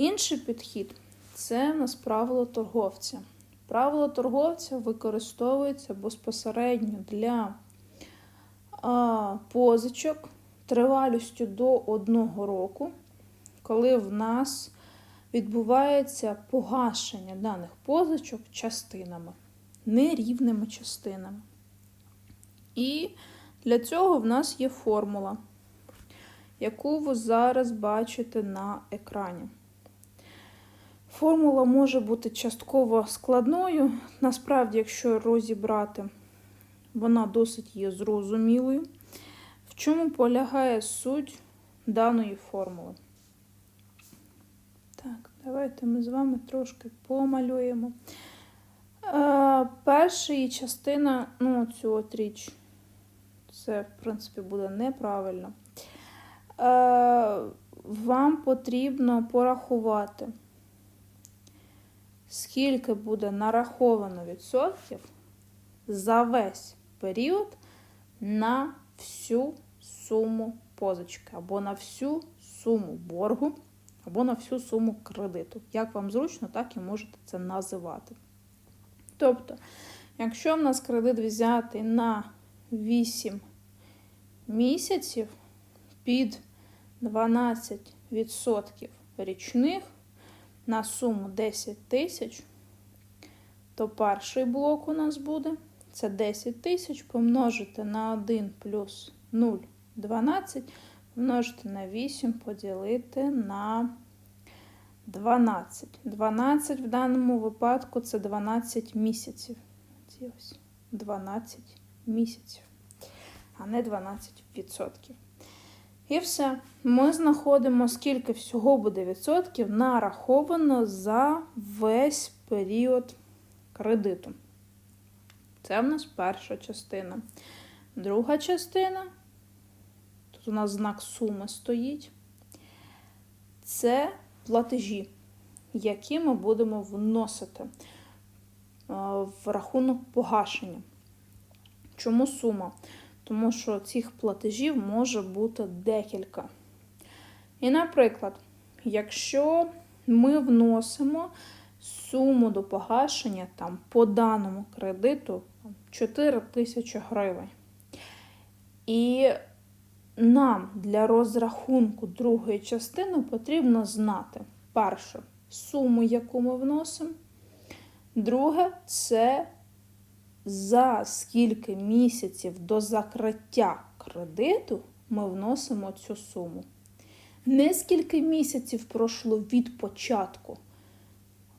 Інший підхід це в нас правило торговця. Правило торговця використовується безпосередньо для а, позичок тривалістю до одного року, коли в нас відбувається погашення даних позичок частинами, нерівними частинами. І для цього в нас є формула, яку ви зараз бачите на екрані. Формула може бути частково складною. Насправді, якщо розібрати, вона досить є зрозумілою. В чому полягає суть даної формули? Так, давайте ми з вами трошки помалюємо. Е, перша її частина, ну, цю от річ, це, в принципі, буде неправильно. Е, вам потрібно порахувати, скільки буде нараховано відсотків за весь період на всю суму позички, або на всю суму боргу, або на всю суму кредиту. Як вам зручно, так і можете це називати. Тобто, якщо в нас кредит взятий на 8 місяців під 12% річних на суму 10 тисяч, то перший блок у нас буде це 10 тисяч помножити на 1 плюс 0, 12, помножити на 8, поділити на 12. 12 в даному випадку це 12 місяців. 12 місяців, а не 12%. І все. Ми знаходимо, скільки всього буде відсотків нараховано за весь період кредиту. Це в нас перша частина. Друга частина, тут у нас знак суми стоїть. Це платежі, які ми будемо вносити в рахунок погашення. Чому сума? Тому що цих платежів може бути декілька. І, наприклад, якщо ми вносимо суму до погашення там, по даному кредиту 4 тисячі гривень. І нам для розрахунку другої частини потрібно знати перше суму, яку ми вносимо. Друге, це за скільки місяців до закриття кредиту ми вносимо цю суму. Не скільки місяців пройшло від початку,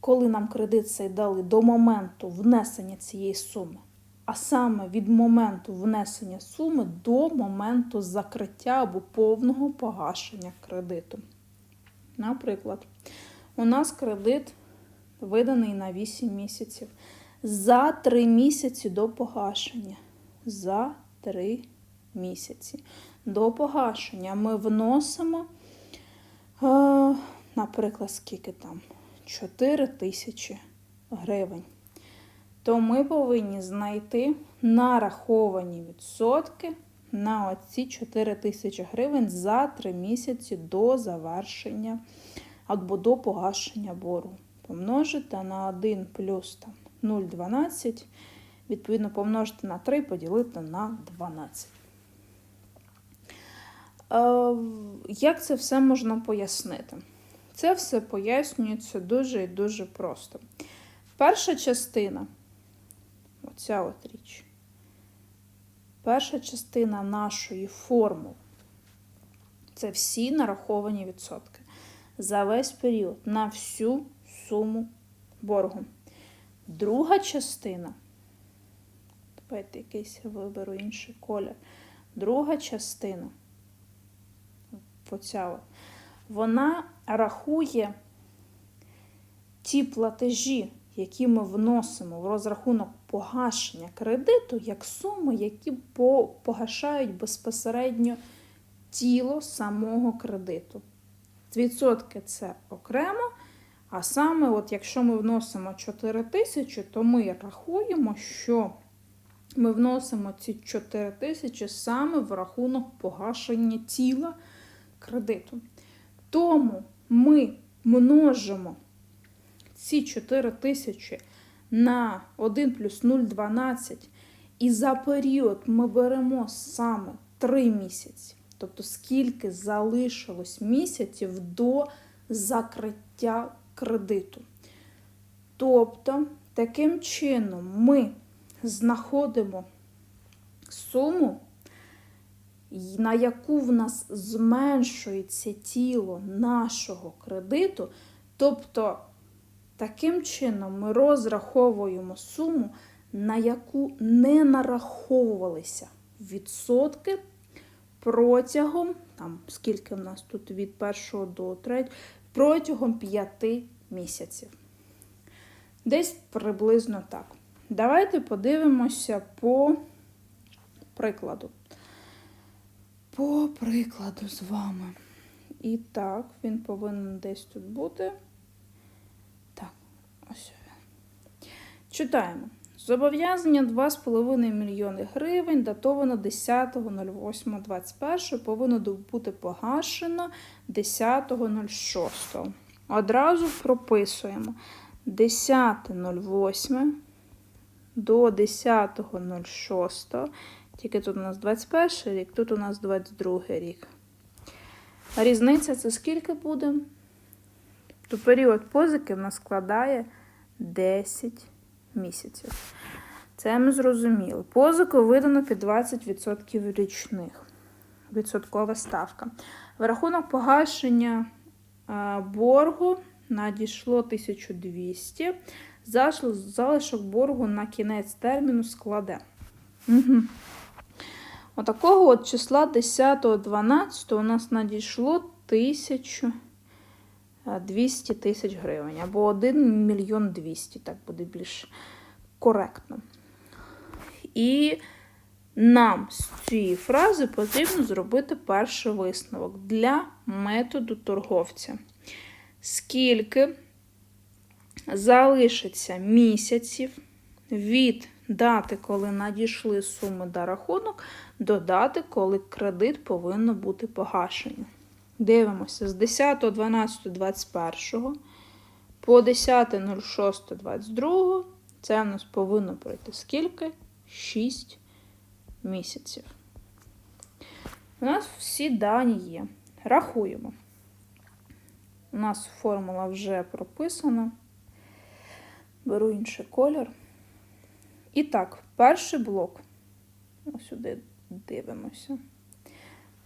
коли нам кредит цей дали до моменту внесення цієї суми, а саме від моменту внесення суми до моменту закриття або повного погашення кредиту. Наприклад, у нас кредит виданий на 8 місяців. За 3 місяці до погашення. За 3 місяці. До погашення ми вносимо, е, наприклад, скільки там? 4 тисячі гривень. То ми повинні знайти нараховані відсотки на оці 4 тисячі гривень за 3 місяці до завершення або до погашення боргу. Помножити на 1 плюс там 0,12, відповідно, помножити на 3, поділити на 12. Е, як це все можна пояснити? Це все пояснюється дуже і дуже просто. Перша частина, оця от річ, перша частина нашої формули це всі нараховані відсотки за весь період на всю суму боргу. Друга частина, давайте якийсь виберу інший колір. Друга частина, оця, вона рахує ті платежі, які ми вносимо в розрахунок погашення кредиту, як суми, які погашають безпосередньо тіло самого кредиту. Відсотки це окремо. А саме, от якщо ми вносимо 4 тисячі, то ми рахуємо, що ми вносимо ці 4 тисячі саме в рахунок погашення тіла кредиту. Тому ми множимо ці 4 тисячі на 1 плюс 0,12, і за період ми беремо саме 3 місяці. Тобто, скільки залишилось місяців до закриття кредиту. Тобто, таким чином ми знаходимо суму, на яку в нас зменшується тіло нашого кредиту. Тобто, таким чином ми розраховуємо суму, на яку не нараховувалися відсотки протягом, там, скільки в нас тут від 1 до 3, протягом 5 місяців. Десь приблизно так. Давайте подивимося по прикладу. По прикладу з вами. І так, він повинен десь тут бути. Так, ось він. Читаємо. Зобов'язання 2,5 мільйони гривень, датовано 10.08.21, повинно бути погашено 10.06. Одразу прописуємо 10.08 до 10.06. Тільки тут у нас 21 рік, тут у нас 22 рік. Різниця це скільки буде? То період позики в нас складає 10 місяців. Це ми зрозуміли. Позику видано під 20% річних. Відсоткова ставка. В рахунок погашення а, боргу надійшло 1200. Заш- Залишок боргу на кінець терміну складе. Угу. Отакого от числа 10-12 у нас надійшло 1200 тисяч гривень. Або 1 мільйон 200, так буде більш коректно. І нам з цієї фрази потрібно зробити перший висновок для методу торговця. Скільки залишиться місяців від дати, коли надійшли суми до рахунок, до дати, коли кредит повинно бути погашено. Дивимося з 10.12.21 по 10.06.22 це в нас повинно пройти скільки? 6 місяців. У нас всі дані є. Рахуємо. У нас формула вже прописана. Беру інший колір. І так, перший блок. Ось сюди дивимося.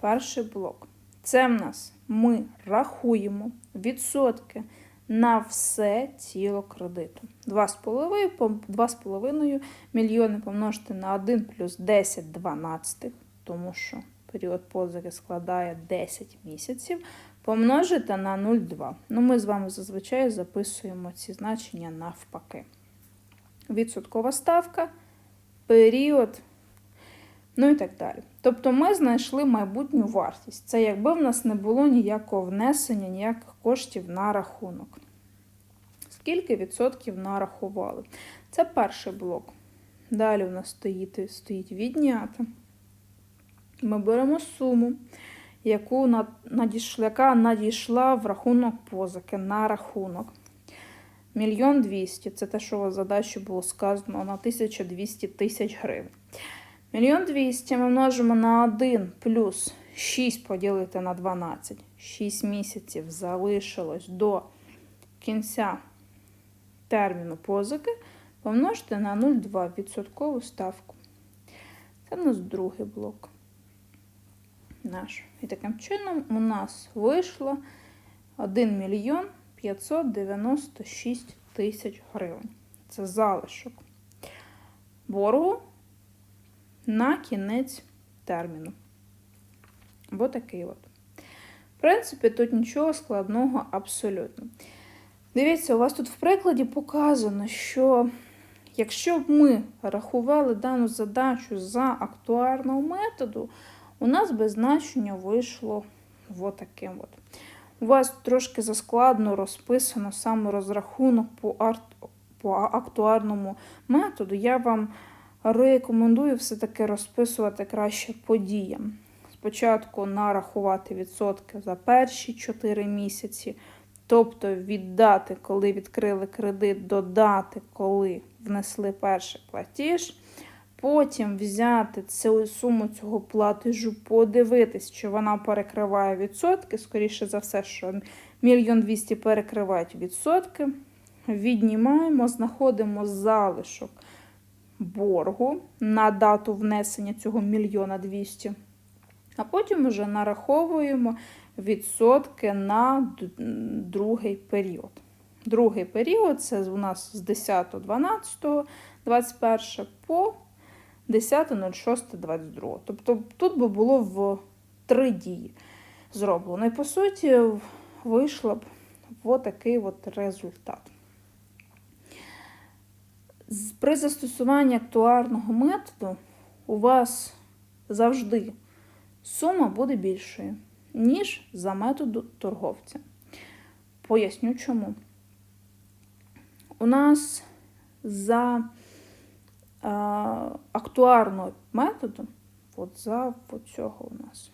Перший блок. Це в нас ми рахуємо відсотки на все тіло кредиту. 2,5 мільйони помножити на 1 плюс 10 12, тому що період позики складає 10 місяців, помножити на 0,2. Ну, ми з вами зазвичай записуємо ці значення навпаки. Відсоткова ставка, період, ну і так далі. Тобто ми знайшли майбутню вартість. Це якби в нас не було ніякого внесення, ніяких коштів на рахунок. Скільки відсотків нарахували? Це перший блок. Далі у нас стоїть, стоїть відняти. Ми беремо суму, яку надійшла, яка надійшла в рахунок позики на рахунок. Мільйон двісті. Це те, що у вас задачі було сказано на 1200 тисяч гривень. Мільйон двісті ми множимо на 1 плюс 6 поділити на 12. 6 місяців залишилось до кінця терміну позики. Помножити на 0,2 відсоткову ставку. Це в нас другий блок. Наш. І таким чином у нас вийшло 1 мільйон 596 тисяч гривень. Це залишок боргу на кінець терміну. Бо такий от. В принципі, тут нічого складного абсолютно. Дивіться, у вас тут в прикладі показано, що якщо б ми рахували дану задачу за актуарного методу, у нас би значення вийшло от от. У вас трошки заскладно розписано саме розрахунок по, арт, по актуарному методу. Я вам рекомендую все-таки розписувати краще по діям. Спочатку нарахувати відсотки за перші 4 місяці, Тобто віддати, коли відкрили кредит, додати, коли внесли перший платіж. Потім взяти цю суму цього платежу, подивитись, чи вона перекриває відсотки. Скоріше за все, що мільйон двісті перекривають відсотки. Віднімаємо, знаходимо залишок боргу на дату внесення цього мільйона двісті. А потім вже нараховуємо відсотки на другий період. Другий період це у нас з 10.12.21 по 10.06.22. Тобто тут би було в три дії зроблено. І по суті вийшло б отакий от результат. При застосуванні актуарного методу у вас завжди сума буде більшою, ніж за методу торговця. Поясню чому. У нас за актуарного методу, от за от цього у нас,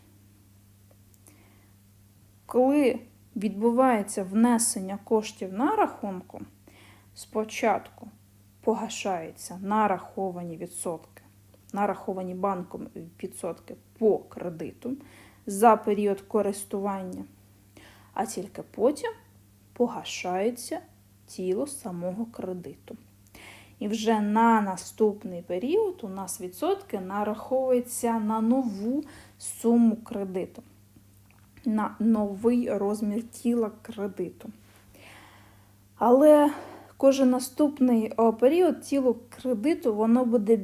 коли відбувається внесення коштів на рахунку, спочатку погашаються нараховані відсотки, нараховані банком відсотки по кредиту за період користування, а тільки потім погашається тіло самого кредиту. І вже на наступний період у нас відсотки нараховуються на нову суму кредиту, на новий розмір тіла кредиту. Але кожен наступний період тіло кредиту воно буде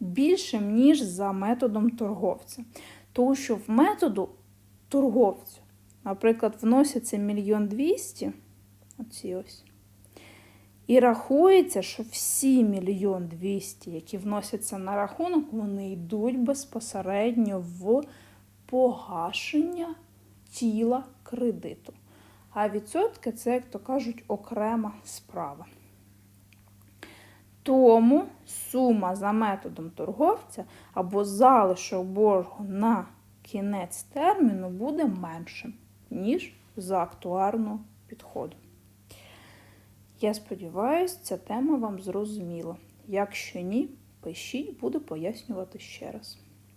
більшим, ніж за методом торговця. Тому що в методу торговцю, наприклад, вносяться мільйон двісті, оці ось. І рахується, що всі мільйон двісті, які вносяться на рахунок, вони йдуть безпосередньо в погашення тіла кредиту. А відсотки це, як то кажуть, окрема справа. Тому сума за методом торговця або залишок боргу на кінець терміну буде меншим, ніж за актуарного підходу. Я сподіваюся, ця тема вам зрозуміла. Якщо ні, пишіть, буду пояснювати ще раз.